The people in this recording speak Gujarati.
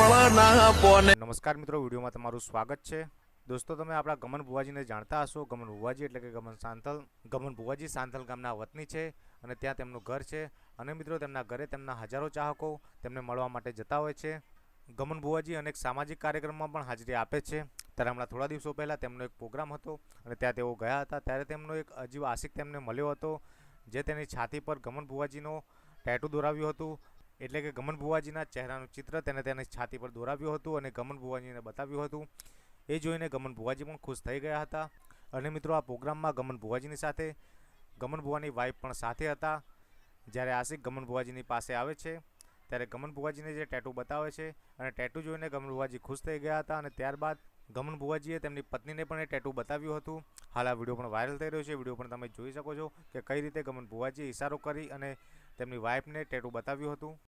અને નમસ્કાર મિત્રો, વિડીયોમાં તમારું સ્વાગત છે. દોસ્તો, તમે આપણા ગમન ભુવાજીને જાણતા હશો. ગમન ભુવાજી એટલે કે ગમન સાંથલ ગમન ભુવાજી સાંથલ ગામના વતની છે અને ત્યાં તેમનું ઘર છે. અને મિત્રો, તેમના ઘરે તેમના હજારો ચાહકો તેમને મળવા માટે જતા હોય છે. ગમન ભુવાજી અનેક સામાજિક કાર્યક્રમમાં પણ હાજરી આપે છે. ત્યારે હમણાં થોડા દિવસો પહેલાં તેમનો એક પ્રોગ્રામ હતો અને ત્યાં તેઓ ગયા હતા. ત્યારે તેમનો એક અજીબ આશિક તેમને મળ્યો હતો, જે તેની છાતી પર ગમન ભુવાજીનો ટેટુ દોરાવ્યું હતું. એટલે કે ગમન ભુવાજીના ચહેરાનું ચિત્ર તેને તેની છાતી પર દોરાવ્યું હતું અને ગમન ભુવાજીને બતાવ્યું હતું. એ જોઈને ગમન ભુવાજી પણ ખુશ થઈ ગયા હતા. અને મિત્રો, આ પ્રોગ્રામમાં ગમન ભુવાજીની સાથે ગમન ભુવાની વાઈફ પણ સાથે હતા. જ્યારે આશિક ગમન ભુવાજીની પાસે આવે છે, ત્યારે ગમન ભુવાજીને જે ટેટુ બતાવે છે, અને ટેટુ જોઈને ગમન ભુવાજી ખુશ થઈ ગયા હતા. અને ત્યારબાદ ગમન ભુવાજીએ તેમની પત્નીને પણ એ ટેટુ બતાવ્યું હતું. હાલ આ વીડિયો પણ વાયરલ થઈ રહ્યો છે. વીડિયો પણ તમે જોઈ શકો છો કે કઈ રીતે ગમન ભુવાજીએ ઇશારો કરી અને તેમની વાઈફને ટેટુ બતાવ્યું હતું.